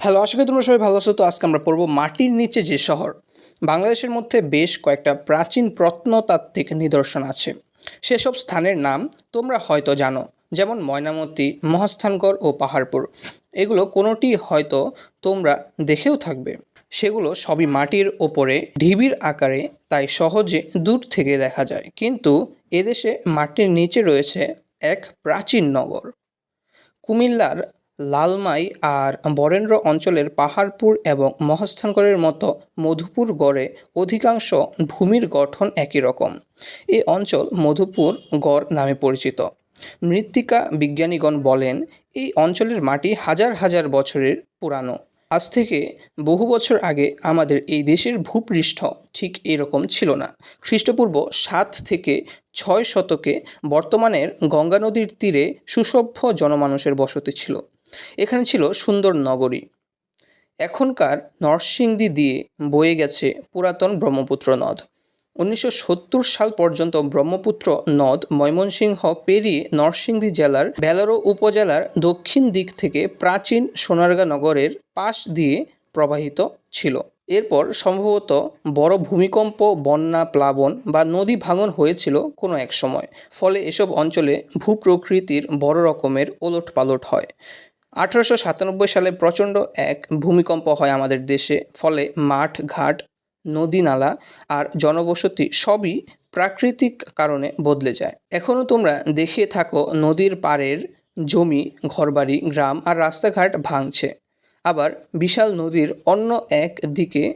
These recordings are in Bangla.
হ্যালো, আশা করি তোমরা সবাই ভালো আছো। তো আজকে আমরা পড়ব মাটির নিচে যে শহর। বাংলাদেশের মধ্যে বেশ কয়েকটা প্রাচীন প্রত্নতাত্ত্বিক নিদর্শন আছে। সেসব স্থানের নাম তোমরা হয়তো জানো, যেমন ময়নামতি, মহাস্থানগড় ও পাহাড়পুর। এগুলো কোনোটি হয়তো তোমরা দেখেও থাকবে। সেগুলো সবই মাটির ওপরে ঢিবির আকারে তাই সহজে দূর থেকে দেখা যায়। কিন্তু এদেশে মাটির নিচে রয়েছে এক প্রাচীন নগর। কুমিল্লার লালমাই আর বরেন্দ্র অঞ্চলের পাহাড়পুর এবং মহাস্থানগড়ের মতো মধুপুর গড়ে অধিকাংশ ভূমির গঠন একই রকম। এ অঞ্চল মধুপুর গড় নামে পরিচিত। মৃত্তিকা বিজ্ঞানীগণ বলেন, এই অঞ্চলের মাটি হাজার হাজার বছরের পুরানো। আজ থেকে বহু বছর আগে আমাদের এই দেশের ভূপৃষ্ঠ ঠিক এরকম ছিল না। খ্রিস্টপূর্ব সাত থেকে ছয় শতকে বর্তমানের গঙ্গা নদীর তীরে সুসভ্য জনমানুষের বসতি ছিল। এখানে ছিল সুন্দর নগরী। এখনকার নরসিংদী দিয়ে বয়ে গেছে পুরাতন ব্রহ্মপুত্র নদ। উনিশশো সত্তর সাল পর্যন্ত ব্রহ্মপুত্র নদ ময়মনসিংহ পেরিয়ে নরসিংদী জেলার বেলারো উপজেলার দক্ষিণ দিক থেকে প্রাচীন সোনারগাঁ নগরের পাশ দিয়ে প্রবাহিত ছিল। এরপর সম্ভবত বড় ভূমিকম্প, বন্যা, প্লাবন বা নদী ভাঙন হয়েছিল কোনো এক সময়। ফলে এসব অঞ্চলে ভূপ্রকৃতির বড় রকমের ওলট পালট হয়। আঠারোশো সাতানব্বই সালে প্রচণ্ড এক ভূমিকম্প হয় আমাদের দেশে। ফলে মাঠ, ঘাট, নদী নালা আর জনবসতি সবই প্রাকৃতিক কারণে বদলে যায়। এখনও তোমরা দেখে থাকো নদীর পাড়ের জমি, ঘরবাড়ি, গ্রাম আর রাস্তাঘাট ভাঙছে। আবার বিশাল নদীর অন্য এক দিকে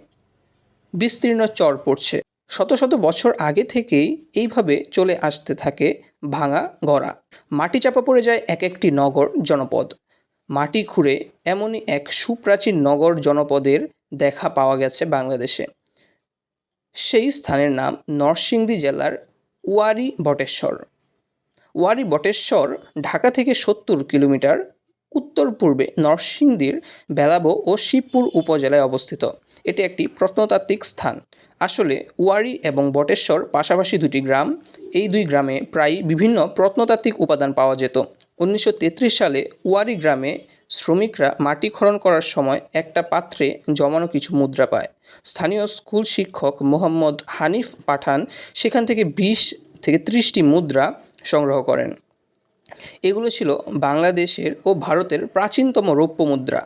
বিস্তীর্ণ চর পড়ছে। শত শত বছর আগে থেকেই এইভাবে চলে আসতে থাকে ভাঙা গড়া। মাটি চাপা পড়ে যায় এক একটি নগর, জনপদ। মাটি খুঁড়ে এমনই এক সুপ্রাচীন নগর জনপদের দেখা পাওয়া গেছে বাংলাদেশে। সেই স্থানের নাম নরসিংদী জেলার ওয়ারি বটেশ্বর। ওয়ারি বটেশ্বর ঢাকা থেকে সত্তর কিলোমিটার উত্তর পূর্বে নরসিংদীর বেলাবো ও শিবপুর উপজেলায় অবস্থিত। এটি একটি প্রত্নতাত্ত্বিক স্থান। আসলে ওয়ারি এবং বটেশ্বর পাশাপাশি দুটি গ্রাম। এই দুই গ্রামে প্রায় বিভিন্ন প্রত্নতাত্ত্বিক উপাদান পাওয়া যেত। উনিশশো তেত্রিশ সালে ওয়ারি গ্রামে শ্রমিকরা মাটি খনন করার সময় একটা পাত্রে জমানো কিছু মুদ্রা পায়। স্থানীয় স্কুল শিক্ষক মোহাম্মদ হানিফ পাঠান সেখান থেকে বিশ থেকে ত্রিশটি মুদ্রা সংগ্রহ করেন। এগুলো ছিল বাংলাদেশের ও ভারতের প্রাচীনতম রৌপ্য মুদ্রা।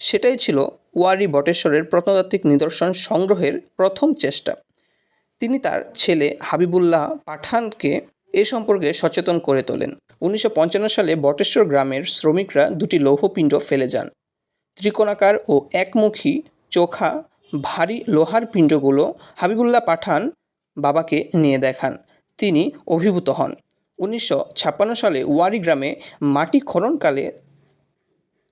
সেটাই ছিল ওয়ারি বটেশ্বরের প্রত্নতাত্ত্বিক নিদর্শন সংগ্রহের প্রথম চেষ্টা। তিনি তার ছেলে হাবিবুল্লাহ পাঠানকে এ সম্পর্কে সচেতন করে তোলেন। উনিশশো পঞ্চান্ন সালে বটেশ্বর গ্রামের শ্রমিকরা দুটি লৌহপিণ্ড ফেলে যান। ত্রিকোণাকার ও একমুখী চোখা ভারী লোহার পিণ্ডগুলো হাবিবুল্লাহ পাঠান বাবাকে নিয়ে দেখান। তিনি অভিভূত হন। উনিশশো ছাপ্পান্ন সালে ওয়ারি গ্রামে মাটি খননকালে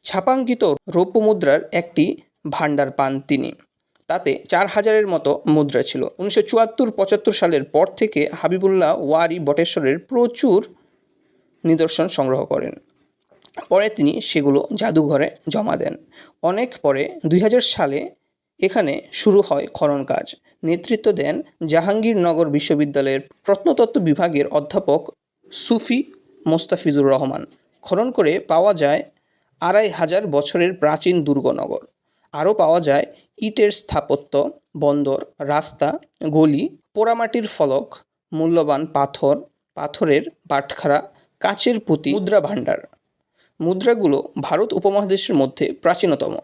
ছাপাঙ্কিত রৌপ্য মুদ্রার একটি ভাণ্ডার পান তিনি। তাতে চার হাজারের মতো মুদ্রা ছিল। উনিশশো চুয়াত্তর পঁচাত্তর সালের পর থেকে হাবিবুল্লাহ ওয়ারি বটেশ্বরের প্রচুর নিদর্শন সংগ্রহ করেন। পরে তিনি সেগুলো জাদুঘরে জমা দেন। অনেক পরে দুই হাজার সালে এখানে শুরু হয় খনন কাজ। নেতৃত্ব দেন জাহাঙ্গীরনগর বিশ্ববিদ্যালয়ের প্রত্নতত্ত্ব বিভাগের অধ্যাপক সুফি মোস্তাফিজুর রহমান। খনন করে পাওয়া যায় আড়াই হাজার বছরের প্রাচীন দুর্গনগর। আরও পাওয়া যায় ইটের স্থাপত্য, বন্দর, রাস্তা, গলি, পোড়ামাটির ফলক, মূল্যবান পাথর, পাথরের বাটখারা কাচের পুঁতি মুদ্রা ভাণ্ডার। মুদ্রাগুলো ভারত উপমহাদেশের মধ্যে প্রাচীনতম।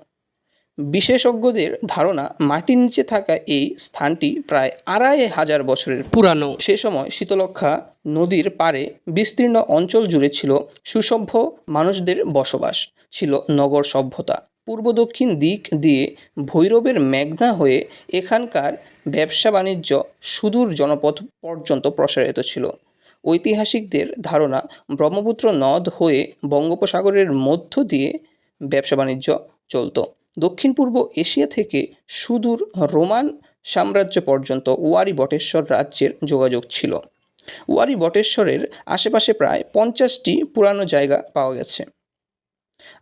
বিশেষজ্ঞদের ধারণা, মাটির নিচে থাকা এই স্থানটি প্রায় আড়াই হাজার বছরের পুরানো। সে সময় শীতলক্ষা নদীর পাড়ে বিস্তীর্ণ অঞ্চল জুড়ে ছিল সুসভ্য মানুষদের বসবাস, ছিল নগর সভ্যতা। পূর্ব দক্ষিণ দিক দিয়ে ভৈরবের মেঘনা হয়ে এখানকার ব্যবসা বাণিজ্য সুদূর জনপথ পর্যন্ত প্রসারিত ছিল। ঐতিহাসিকদের ধারণা ব্রহ্মপুত্র নদ হয়ে বঙ্গোপসাগরের মধ্য দিয়ে ব্যবসা বাণিজ্য চলত। দক্ষিণ পূর্ব এশিয়া থেকে সুদূর রোমান সাম্রাজ্য পর্যন্ত ওয়ারি বটেশ্বর রাজ্যের যোগাযোগ ছিল। ওয়ারি বটেশ্বরের আশেপাশে প্রায় পঞ্চাশটি পুরানো জায়গা পাওয়া গেছে।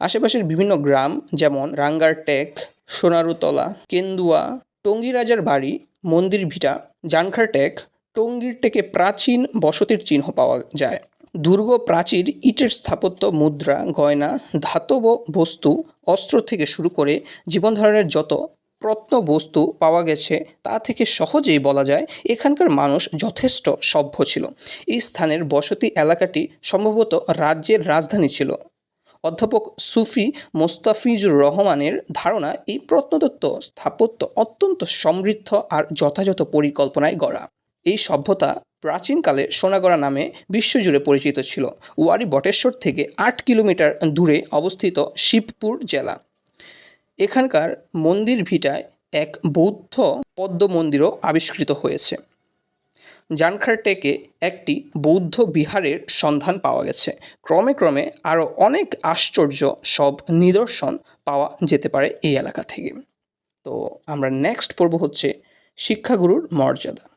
আশেপাশের বিভিন্ন গ্রাম যেমন রাঙ্গারটেক সোনারুতলা, কেন্দুয়া টঙ্গী রাজার বাড়ি, মন্দির ভিটা জানখারটেক টঙ্গীর থেকে প্রাচীন বসতির চিহ্ন পাওয়া যায়। দুর্গ, প্রাচীর, ইটের স্থাপত্য, মুদ্রা, গয়না, ধাতব বস্তু, অস্ত্র থেকে শুরু করে জীবনধারণের যত প্রত্ন বস্তু পাওয়া গেছে, তা থেকে সহজেই বলা যায় এখানকার মানুষ যথেষ্ট সভ্য ছিল। এই স্থানের বসতি এলাকাটি সম্ভবত রাজ্যের রাজধানী ছিল। অধ্যাপক সুফি মোস্তাফিজুর রহমানের ধারণা এই প্রত্নতত্ত্ব স্থাপত্য অত্যন্ত সমৃদ্ধ আর যথাযথ পরিকল্পনায় গড়া। এই সভ্যতা প্রাচীনকালে সোনাগড়া নামে বিশ্বজুড়ে পরিচিত ছিল। ওয়ারি বটেশ্বর থেকে আট কিলোমিটার দূরে অবস্থিত শিবপুর জেলা। এখানকার মন্দির ভিটায় এক বৌদ্ধ পদ্ম মন্দিরও আবিষ্কৃত হয়েছে। জানখারটেকে একটি বৌদ্ধ বিহারের সন্ধান পাওয়া গেছে। ক্রমে ক্রমে আরও অনেক আশ্চর্য সব নিদর্শন পাওয়া যেতে পারে এই এলাকা থেকে। তো আমরা নেক্সট পড়ব হচ্ছে শিক্ষাগুরুর মর্যাদা।